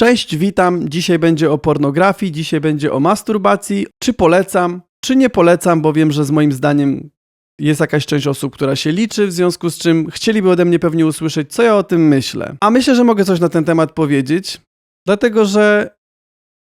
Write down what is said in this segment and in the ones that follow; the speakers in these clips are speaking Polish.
Cześć, witam. Dzisiaj będzie o pornografii, dzisiaj będzie o masturbacji. Czy polecam, czy nie polecam, bo wiem, że z moim zdaniem jest jakaś część osób, która się liczy, w związku z czym chcieliby ode mnie pewnie usłyszeć, co ja o tym myślę. A myślę, że mogę coś na ten temat powiedzieć, dlatego że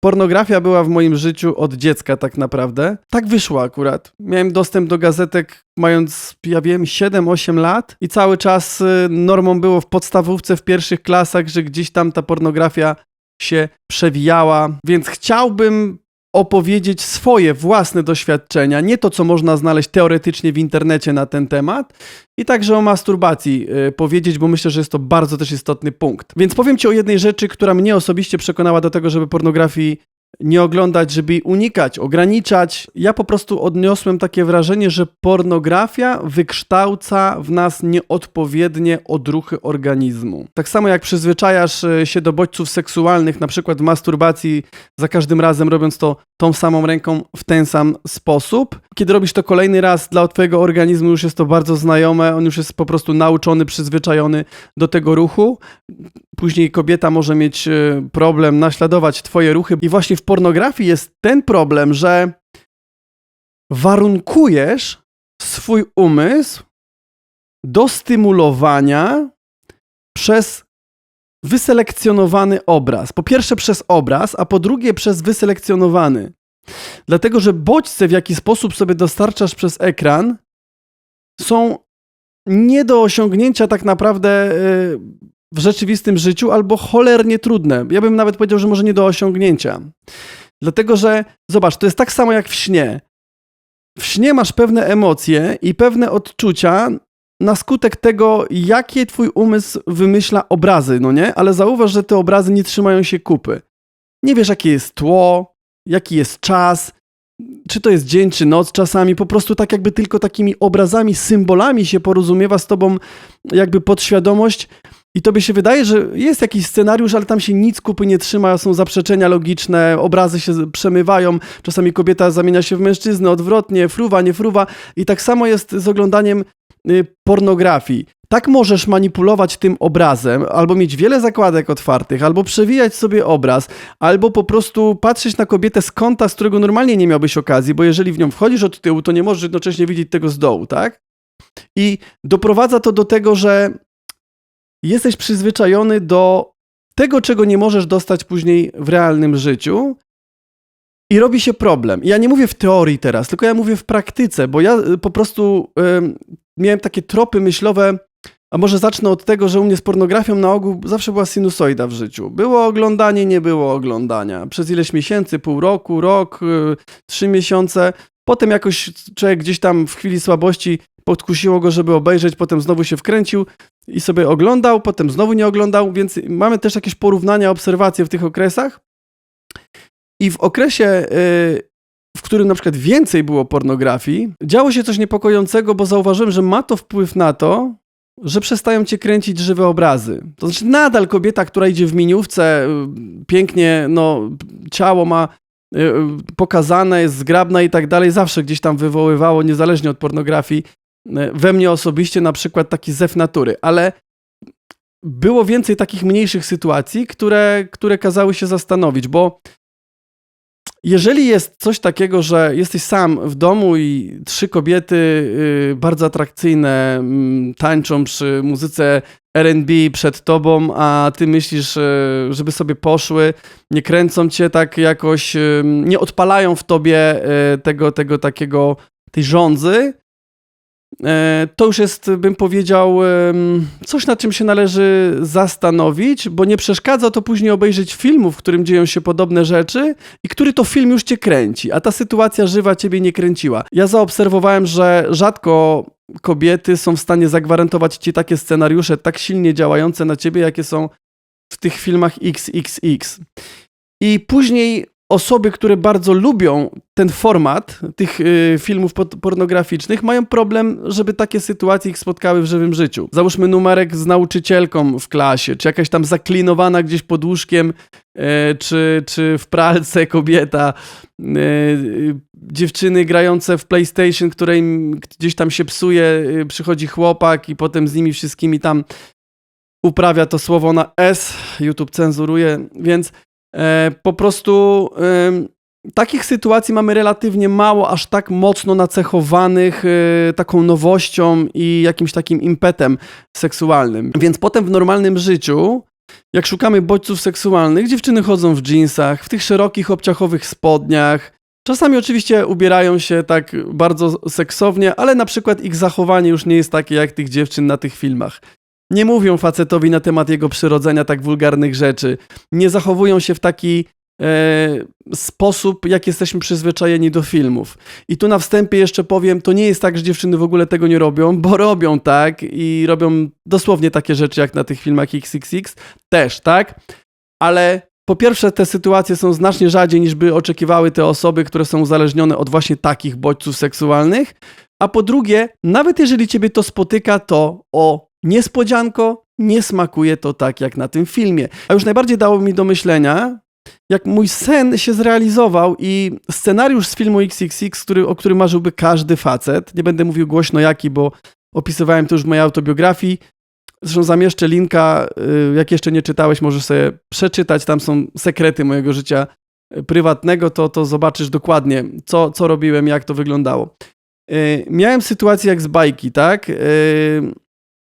pornografia była w moim życiu od dziecka tak naprawdę. Tak wyszło akurat. Miałem dostęp do gazetek mając, ja wiem, 7-8 lat i cały czas y, normą było w podstawówce, w pierwszych klasach, że gdzieś tam ta pornografia się przewijała, więc chciałbym opowiedzieć swoje własne doświadczenia, nie to, co można znaleźć teoretycznie w internecie na ten temat, i także o masturbacji y, powiedzieć, bo myślę, że jest to bardzo też istotny punkt. Więc powiem Ci o jednej rzeczy, która mnie osobiście przekonała do tego, żeby pornografii nie oglądać, żeby jej unikać, ograniczać. Ja po prostu odniosłem takie wrażenie, że pornografia wykształca w nas nieodpowiednie odruchy organizmu. Tak samo jak przyzwyczajasz e, się do bodźców seksualnych, na przykład w masturbacji, za każdym razem robiąc to tą samą ręką w ten sam sposób. Kiedy robisz to kolejny raz, dla twojego organizmu już jest to bardzo znajome, on już jest po prostu nauczony, przyzwyczajony do tego ruchu. Później kobieta może mieć e, problem naśladować twoje ruchy i właśnie w pornografii jest ten problem, że warunkujesz swój umysł do stymulowania przez wyselekcjonowany obraz. Po pierwsze przez obraz, a po drugie przez wyselekcjonowany. Dlatego, że bodźce, w jaki sposób sobie dostarczasz przez ekran, są nie do osiągnięcia tak naprawdę e, w rzeczywistym życiu, albo cholernie trudne. Ja bym nawet powiedział, że może nie do osiągnięcia. Dlatego, że zobacz, to jest tak samo jak w śnie. W śnie masz pewne emocje i pewne odczucia na skutek tego, jakie twój umysł wymyśla obrazy, no nie? Ale zauważ, że te obrazy nie trzymają się kupy. Nie wiesz, jakie jest tło, jaki jest czas, czy to jest dzień, czy noc czasami, po prostu tak jakby tylko takimi obrazami, symbolami się porozumiewa z tobą jakby podświadomość i tobie się wydaje, że jest jakiś scenariusz, ale tam się nic kupy nie trzyma, są zaprzeczenia logiczne, obrazy się przemywają, czasami kobieta zamienia się w mężczyznę, odwrotnie, fruwa, nie fruwa i tak samo jest z oglądaniem pornografii. Tak możesz manipulować tym obrazem, albo mieć wiele zakładek otwartych, albo przewijać sobie obraz, albo po prostu patrzeć na kobietę z kąta, z którego normalnie nie miałbyś okazji, bo jeżeli w nią wchodzisz od tyłu, to nie możesz jednocześnie widzieć tego z dołu, tak? I doprowadza to do tego, że jesteś przyzwyczajony do tego, czego nie możesz dostać później w realnym życiu. I robi się problem. Ja nie mówię w teorii teraz, tylko ja mówię w praktyce, bo ja y, po prostu y, miałem takie tropy myślowe, a może zacznę od tego, że u mnie z pornografią na ogół zawsze była sinusoida w życiu. Było oglądanie, nie było oglądania. Przez ileś miesięcy, pół roku, rok, y, trzy miesiące. Potem jakoś człowiek gdzieś tam w chwili słabości podkusiło go, żeby obejrzeć, potem znowu się wkręcił i sobie oglądał, potem znowu nie oglądał, więc mamy też jakieś porównania, obserwacje w tych okresach. I w okresie, y, w którym na przykład więcej było pornografii, działo się coś niepokojącego, bo zauważyłem, że ma to wpływ na to, że przestają cię kręcić żywe obrazy. To znaczy, nadal kobieta, która idzie w miniówce, y, pięknie, no, ciało ma y, pokazane, jest zgrabna i tak dalej, zawsze gdzieś tam wywoływało, niezależnie od pornografii, we mnie osobiście na przykład taki zew natury, ale było więcej takich mniejszych sytuacji, które, które kazały się zastanowić, bo jeżeli jest coś takiego, że jesteś sam w domu i trzy kobiety y, bardzo atrakcyjne mm, tańczą przy muzyce RB przed tobą, a ty myślisz, y, żeby sobie poszły, nie kręcą cię tak jakoś, y, nie odpalają w tobie tego, tego takiego, tej żądzy, to już jest, bym powiedział, coś, nad czym się należy zastanowić, bo nie przeszkadza to później obejrzeć filmu, w którym dzieją się podobne rzeczy i który to film już cię kręci, a ta sytuacja żywa ciebie nie kręciła. Ja zaobserwowałem, że rzadko kobiety są w stanie zagwarantować ci takie scenariusze tak silnie działające na ciebie, jakie są w tych filmach XXX. I później osoby, które bardzo lubią ten format tych y, filmów pornograficznych, mają problem, żeby takie sytuacje ich spotkały w żywym życiu. Załóżmy numerek z nauczycielką w klasie, czy jakaś tam zaklinowana gdzieś pod łóżkiem, y, czy, czy w pralce kobieta, y, dziewczyny grające w PlayStation, której gdzieś tam się psuje, przychodzi chłopak i potem z nimi wszystkimi tam uprawia to słowo na S, YouTube cenzuruje, więc e, po prostu takich sytuacji mamy relatywnie mało, aż tak mocno nacechowanych e, taką nowością i jakimś takim impetem seksualnym. Więc potem w normalnym życiu, jak szukamy bodźców seksualnych, dziewczyny chodzą w jeansach, w tych szerokich, obciachowych spodniach. Czasami oczywiście ubierają się tak bardzo seksownie, ale na przykład ich zachowanie już nie jest takie jak tych dziewczyn na tych filmach. Nie mówią facetowi na temat jego przyrodzenia tak wulgarnych rzeczy. Nie zachowują się w taki e, sposób, jak jesteśmy przyzwyczajeni do filmów. I tu na wstępie jeszcze powiem, to nie jest tak, że dziewczyny w ogóle tego nie robią, bo robią tak i robią dosłownie takie rzeczy jak na tych filmach XXX też, tak? Ale po pierwsze, te sytuacje są znacznie rzadziej niż by oczekiwały te osoby, które są uzależnione od właśnie takich bodźców seksualnych. A po drugie, nawet jeżeli ciebie to spotyka, to o niespodzianko, nie smakuje to tak jak na tym filmie. A już najbardziej dało mi do myślenia, jak mój sen się zrealizował i scenariusz z filmu XXX, który, o którym marzyłby każdy facet, nie będę mówił głośno jaki, bo opisywałem to już w mojej autobiografii, Zresztą zamieszczę linka, y, jak jeszcze nie czytałeś, możesz sobie przeczytać, tam są sekrety mojego życia y, prywatnego, to, to zobaczysz dokładnie, co, co robiłem, jak to wyglądało. Y, miałem sytuację jak z bajki, tak?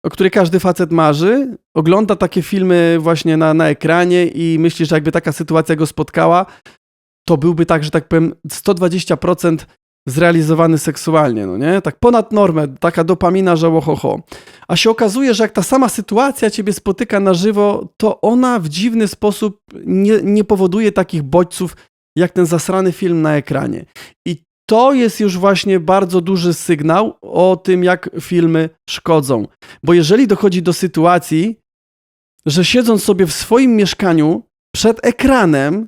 O której każdy facet marzy, ogląda takie filmy właśnie na, na ekranie i myśli, że jakby taka sytuacja go spotkała, to byłby tak, że tak powiem, 120% zrealizowany seksualnie, no nie? Tak ponad normę, taka dopamina, że łohoho. A się okazuje, że jak ta sama sytuacja ciebie spotyka na żywo, to ona w dziwny sposób nie, nie powoduje takich bodźców, jak ten zasrany film na ekranie. I to jest już właśnie bardzo duży sygnał o tym, jak filmy szkodzą. Bo jeżeli dochodzi do sytuacji, że siedząc sobie w swoim mieszkaniu przed ekranem,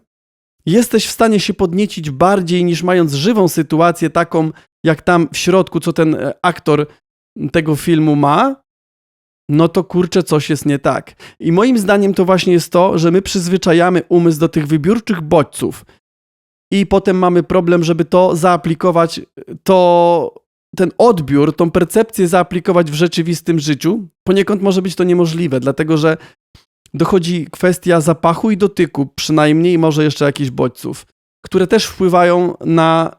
jesteś w stanie się podniecić bardziej niż mając żywą sytuację, taką jak tam w środku, co ten e, aktor tego filmu ma, no to kurczę, coś jest nie tak. I moim zdaniem to właśnie jest to, że my przyzwyczajamy umysł do tych wybiórczych bodźców i potem mamy problem, żeby to zaaplikować, to ten odbiór, tą percepcję zaaplikować w rzeczywistym życiu. Poniekąd może być to niemożliwe, dlatego że dochodzi kwestia zapachu i dotyku, przynajmniej może jeszcze jakichś bodźców, które też wpływają na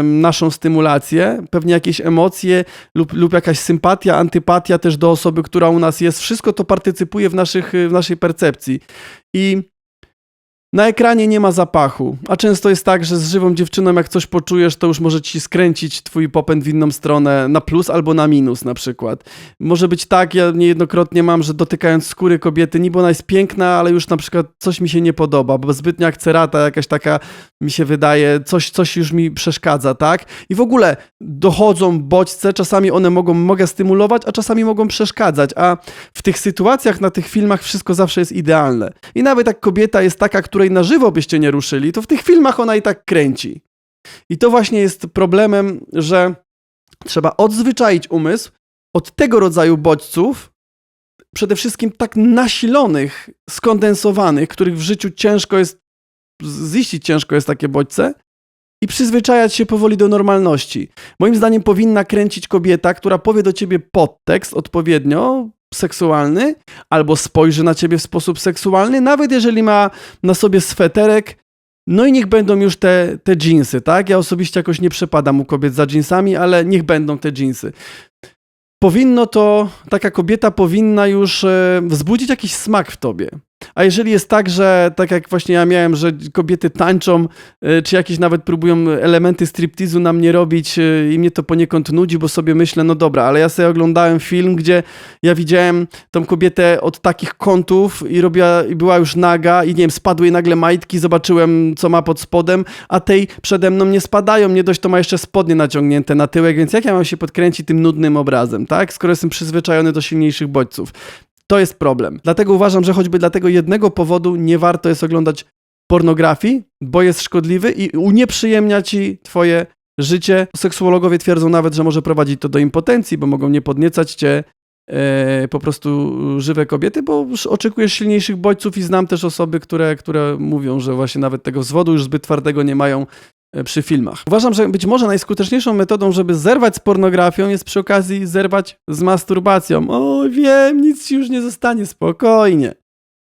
y, naszą stymulację, pewnie jakieś emocje lub, lub jakaś sympatia, antypatia też do osoby, która u nas jest. Wszystko to partycypuje w, naszych, w naszej percepcji. I na ekranie nie ma zapachu, a często jest tak, że z żywą dziewczyną, jak coś poczujesz, to już może ci skręcić twój popęd w inną stronę, na plus albo na minus na przykład. Może być tak, ja niejednokrotnie mam, że dotykając skóry kobiety, niby ona jest piękna, ale już na przykład coś mi się nie podoba, bo zbytnia akcerata jakaś taka mi się wydaje, coś, coś już mi przeszkadza, tak? I w ogóle dochodzą bodźce, czasami one mogą, mogę stymulować, a czasami mogą przeszkadzać, a w tych sytuacjach, na tych filmach wszystko zawsze jest idealne. I nawet jak kobieta jest taka, która której na żywo byście nie ruszyli, to w tych filmach ona i tak kręci. I to właśnie jest problemem, że trzeba odzwyczaić umysł od tego rodzaju bodźców, przede wszystkim tak nasilonych, skondensowanych, których w życiu ciężko jest ziścić, ciężko jest takie bodźce, i przyzwyczajać się powoli do normalności. Moim zdaniem powinna kręcić kobieta, która powie do ciebie podtekst odpowiednio, seksualny, albo spojrzy na ciebie w sposób seksualny, nawet jeżeli ma na sobie sweterek, no i niech będą już te, te jeansy, tak? Ja osobiście jakoś nie przepadam u kobiet za jeansami, ale niech będą te jeansy. Powinno to, taka kobieta powinna już e, wzbudzić jakiś smak w tobie. A jeżeli jest tak, że tak jak właśnie ja miałem, że kobiety tańczą, e, czy jakieś nawet próbują elementy striptizu na mnie robić e, i mnie to poniekąd nudzi, bo sobie myślę, no dobra, ale ja sobie oglądałem film, gdzie ja widziałem tą kobietę od takich kątów i robiła, i była już naga i nie wiem, spadły jej nagle majtki, zobaczyłem co ma pod spodem, a tej przede mną nie spadają, nie dość to ma jeszcze spodnie naciągnięte na tyłek, więc jak ja mam się podkręcić tym nudnym obrazem, tak? Skoro jestem przyzwyczajony do silniejszych bodźców. To jest problem. Dlatego uważam, że choćby dla tego jednego powodu nie warto jest oglądać pornografii, bo jest szkodliwy i unieprzyjemnia ci twoje życie. Seksuologowie twierdzą nawet, że może prowadzić to do impotencji, bo mogą nie podniecać cię e, po prostu żywe kobiety, bo oczekujesz silniejszych bodźców i znam też osoby, które, które mówią, że właśnie nawet tego zwodu już zbyt twardego nie mają przy filmach. Uważam, że być może najskuteczniejszą metodą, żeby zerwać z pornografią, jest przy okazji zerwać z masturbacją. O, wiem, nic ci już nie zostanie, spokojnie.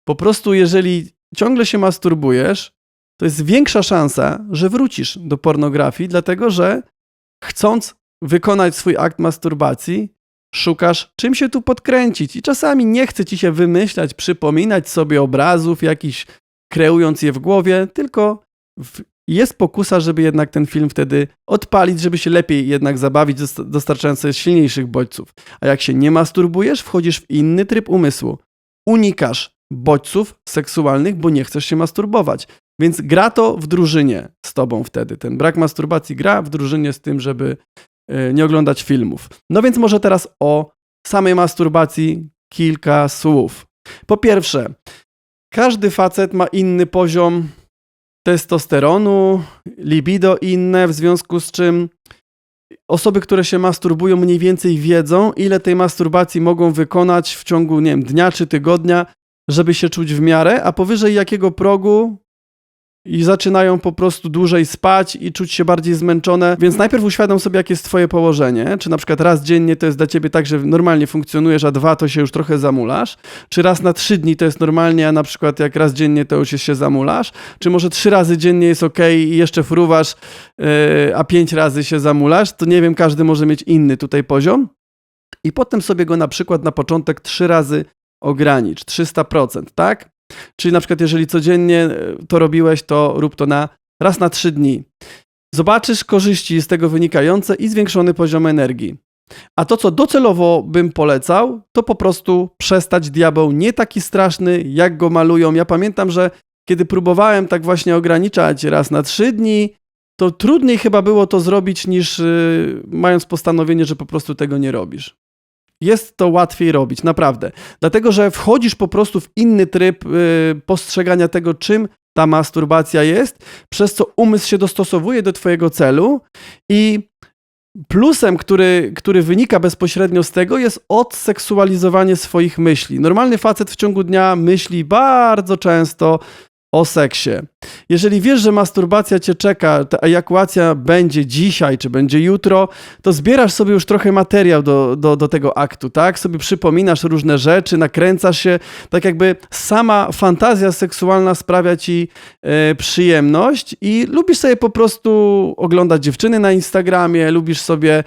Po prostu, jeżeli ciągle się masturbujesz, to jest większa szansa, że wrócisz do pornografii, dlatego że chcąc wykonać swój akt masturbacji, szukasz czym się tu podkręcić i czasami nie chce ci się wymyślać, przypominać sobie obrazów jakichś, kreując je w głowie, tylko w, jest pokusa, żeby jednak ten film wtedy odpalić, żeby się lepiej jednak zabawić, dost- dostarczając sobie silniejszych bodźców. A jak się nie masturbujesz, wchodzisz w inny tryb umysłu. Unikasz bodźców seksualnych, bo nie chcesz się masturbować. Więc gra to w drużynie z tobą wtedy. Ten brak masturbacji gra w drużynie z tym, żeby e, nie oglądać filmów. No więc może teraz o samej masturbacji kilka słów. Po pierwsze, każdy facet ma inny poziom testosteronu, libido inne, w związku z czym osoby, które się masturbują, mniej więcej wiedzą, ile tej masturbacji mogą wykonać w ciągu, nie wiem, dnia czy tygodnia, żeby się czuć w miarę, a powyżej jakiego progu i zaczynają po prostu dłużej spać i czuć się bardziej zmęczone. Więc najpierw uświadom sobie, jakie jest twoje położenie. Czy na przykład raz dziennie to jest dla ciebie tak, że normalnie funkcjonujesz, a dwa to się już trochę zamulasz. Czy raz na trzy dni to jest normalnie, a na przykład jak raz dziennie to już się zamulasz. Czy może trzy razy dziennie jest ok i jeszcze fruwasz, yy, a pięć razy się zamulasz. To nie wiem, każdy może mieć inny tutaj poziom. I potem sobie go na przykład na początek trzy razy ogranicz, 300%, tak? Czyli na przykład jeżeli codziennie e, to robiłeś, to rób to na raz na trzy dni. Zobaczysz korzyści z tego wynikające i zwiększony poziom energii. A to, co docelowo bym polecał, to po prostu przestać diabeł nie taki straszny, jak go malują. Ja pamiętam, że kiedy próbowałem tak właśnie ograniczać raz na trzy dni, to trudniej chyba było to zrobić niż yy, mając postanowienie, że po prostu tego nie robisz. Jest to łatwiej robić, naprawdę. Dlatego, że wchodzisz po prostu w inny tryb yy, postrzegania tego, czym ta masturbacja jest, przez co umysł się dostosowuje do Twojego celu i plusem, który, który wynika bezpośrednio z tego, jest odseksualizowanie swoich myśli. Normalny facet w ciągu dnia myśli bardzo często o seksie. Jeżeli wiesz, że masturbacja cię czeka, ta ejakulacja będzie dzisiaj, czy będzie jutro, to zbierasz sobie już trochę materiał do, do, do tego aktu, tak? Sobie przypominasz różne rzeczy, nakręcasz się, tak jakby sama fantazja seksualna sprawia ci e, przyjemność i lubisz sobie po prostu oglądać dziewczyny na Instagramie, lubisz sobie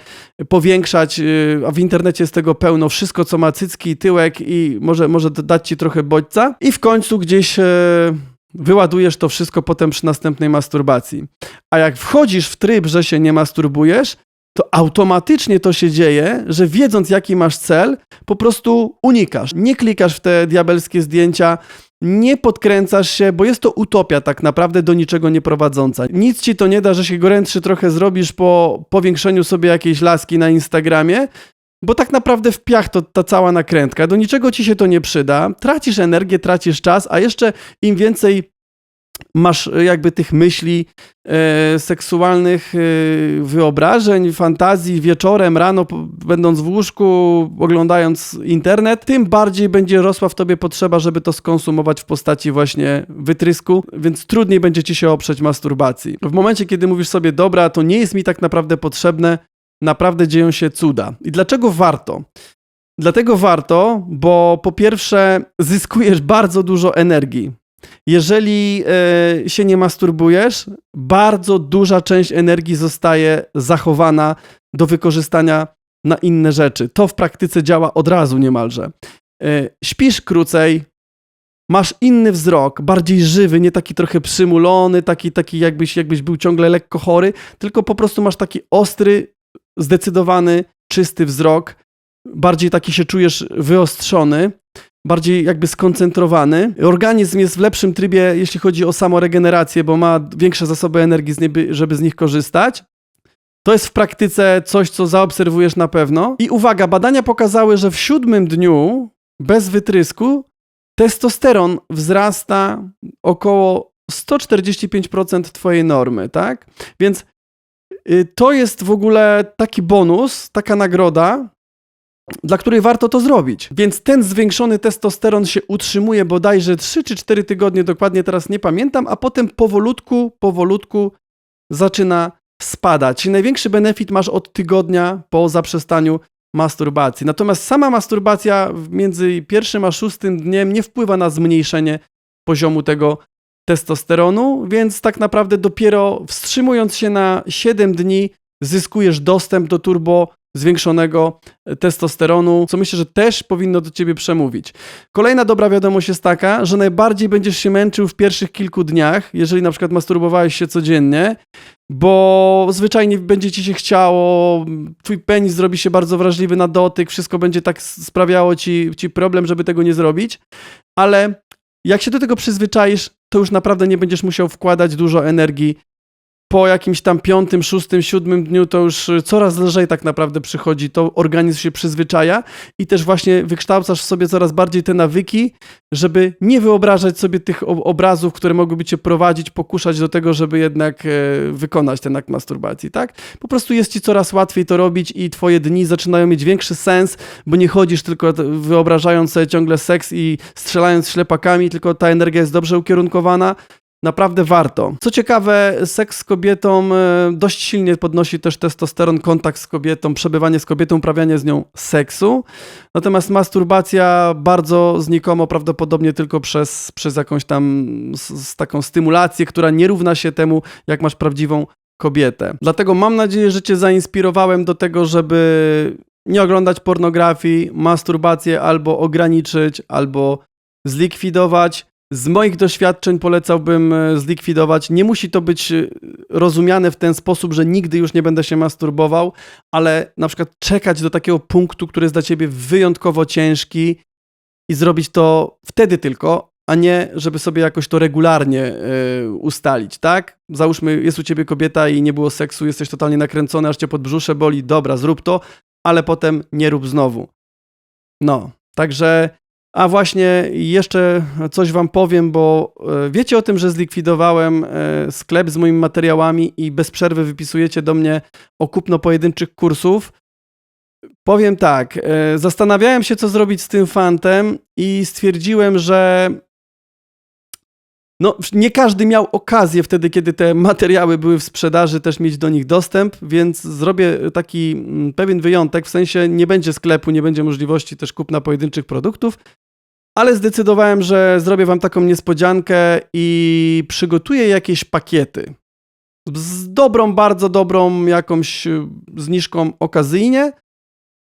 powiększać, e, a w internecie jest tego pełno, wszystko co ma cycki tyłek i może, może dać ci trochę bodźca i w końcu gdzieś... E, wyładujesz to wszystko potem przy następnej masturbacji. A jak wchodzisz w tryb, że się nie masturbujesz, to automatycznie to się dzieje, że wiedząc jaki masz cel, po prostu unikasz. Nie klikasz w te diabelskie zdjęcia, nie podkręcasz się, bo jest to utopia tak naprawdę do niczego nie prowadząca. Nic ci to nie da, że się gorętszy trochę zrobisz po powiększeniu sobie jakiejś laski na Instagramie, bo tak naprawdę w piach to ta cała nakrętka, do niczego ci się to nie przyda, tracisz energię, tracisz czas, a jeszcze im więcej masz jakby tych myśli e, seksualnych, e, wyobrażeń, fantazji wieczorem, rano, będąc w łóżku, oglądając internet, tym bardziej będzie rosła w tobie potrzeba, żeby to skonsumować w postaci właśnie wytrysku, więc trudniej będzie ci się oprzeć masturbacji. W momencie, kiedy mówisz sobie, dobra, to nie jest mi tak naprawdę potrzebne, naprawdę dzieją się cuda. I dlaczego warto? Dlatego warto, bo po pierwsze zyskujesz bardzo dużo energii. Jeżeli e, się nie masturbujesz, bardzo duża część energii zostaje zachowana do wykorzystania na inne rzeczy. To w praktyce działa od razu niemalże. E, śpisz krócej, masz inny wzrok, bardziej żywy, nie taki trochę przymulony, taki, taki jakbyś, jakbyś był ciągle lekko chory, tylko po prostu masz taki ostry, zdecydowany, czysty wzrok, bardziej taki się czujesz wyostrzony, bardziej jakby skoncentrowany. Organizm jest w lepszym trybie, jeśli chodzi o samoregenerację, bo ma większe zasoby energii, żeby z nich korzystać. To jest w praktyce coś, co zaobserwujesz na pewno. I uwaga, badania pokazały, że w siódmym dniu bez wytrysku testosteron wzrasta około 145% twojej normy, tak? Więc to jest w ogóle taki bonus, taka nagroda, dla której warto to zrobić. Więc ten zwiększony testosteron się utrzymuje bodajże 3 czy 4 tygodnie, dokładnie teraz nie pamiętam, a potem powolutku, powolutku zaczyna spadać. Czyli największy benefit masz od tygodnia po zaprzestaniu masturbacji. Natomiast sama masturbacja między pierwszym a szóstym dniem nie wpływa na zmniejszenie poziomu tego testosteronu, więc tak naprawdę dopiero wstrzymując się na 7 dni zyskujesz dostęp do turbo zwiększonego testosteronu, co myślę, że też powinno do ciebie przemówić. Kolejna dobra wiadomość jest taka, że najbardziej będziesz się męczył w pierwszych kilku dniach, jeżeli na przykład masturbowałeś się codziennie, bo zwyczajnie będzie ci się chciało, twój penis zrobi się bardzo wrażliwy na dotyk, wszystko będzie tak sprawiało ci, ci problem, żeby tego nie zrobić, ale jak się do tego przyzwyczaisz, to już naprawdę nie będziesz musiał wkładać dużo energii. Po jakimś tam piątym, szóstym, siódmym dniu to już coraz lżej tak naprawdę przychodzi, to organizm się przyzwyczaja i też właśnie wykształcasz sobie coraz bardziej te nawyki, żeby nie wyobrażać sobie tych ob- obrazów, które mogłyby cię prowadzić, pokuszać do tego, żeby jednak e, wykonać ten akt masturbacji, tak? Po prostu jest ci coraz łatwiej to robić i twoje dni zaczynają mieć większy sens, bo nie chodzisz tylko wyobrażając sobie ciągle seks i strzelając ślepakami, tylko ta energia jest dobrze ukierunkowana. Naprawdę warto. Co ciekawe, seks z kobietą e, dość silnie podnosi też testosteron, kontakt z kobietą, przebywanie z kobietą, uprawianie z nią seksu. Natomiast masturbacja bardzo znikomo, prawdopodobnie tylko przez, przez jakąś tam z, z taką stymulację, która nie równa się temu, jak masz prawdziwą kobietę. Dlatego mam nadzieję, że Cię zainspirowałem do tego, żeby nie oglądać pornografii, masturbację albo ograniczyć, albo zlikwidować. Z moich doświadczeń polecałbym e, zlikwidować. Nie musi to być e, rozumiane w ten sposób, że nigdy już nie będę się masturbował, ale na przykład czekać do takiego punktu, który jest dla ciebie wyjątkowo ciężki i zrobić to wtedy tylko, a nie żeby sobie jakoś to regularnie e, ustalić, tak? Załóżmy, jest u ciebie kobieta i nie było seksu, jesteś totalnie nakręcony, aż cię pod brzusze boli, dobra, zrób to, ale potem nie rób znowu. No, także a właśnie jeszcze coś wam powiem, bo e, wiecie o tym, że zlikwidowałem e, sklep z moimi materiałami i bez przerwy wypisujecie do mnie o kupno pojedynczych kursów. Powiem tak, e, zastanawiałem się, co zrobić z tym fantem i stwierdziłem, że no, nie każdy miał okazję wtedy, kiedy te materiały były w sprzedaży, też mieć do nich dostęp, więc zrobię taki mm, pewien wyjątek, w sensie nie będzie sklepu, nie będzie możliwości też kupna pojedynczych produktów, ale zdecydowałem, że zrobię wam taką niespodziankę i przygotuję jakieś pakiety z dobrą, bardzo dobrą jakąś y, zniżką okazyjnie,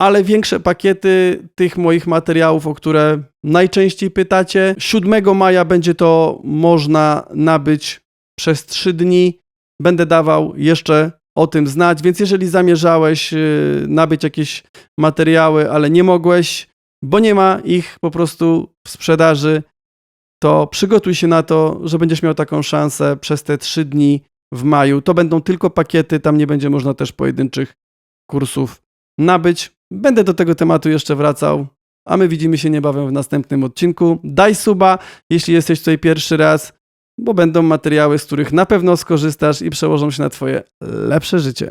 ale większe pakiety tych moich materiałów, o które najczęściej pytacie. 7 maja będzie to można nabyć przez 3 dni. Będę dawał jeszcze o tym znać, więc jeżeli zamierzałeś y, nabyć jakieś materiały, ale nie mogłeś, bo nie ma ich po prostu w sprzedaży, to przygotuj się na to, że będziesz miał taką szansę przez te 3 dni w maju. To będą tylko pakiety, tam nie będzie można też pojedynczych kursów nabyć. Będę do tego tematu jeszcze wracał, a my widzimy się niebawem w następnym odcinku. Daj suba, jeśli jesteś tutaj pierwszy raz, bo będą materiały, z których na pewno skorzystasz i przełożą się na Twoje lepsze życie.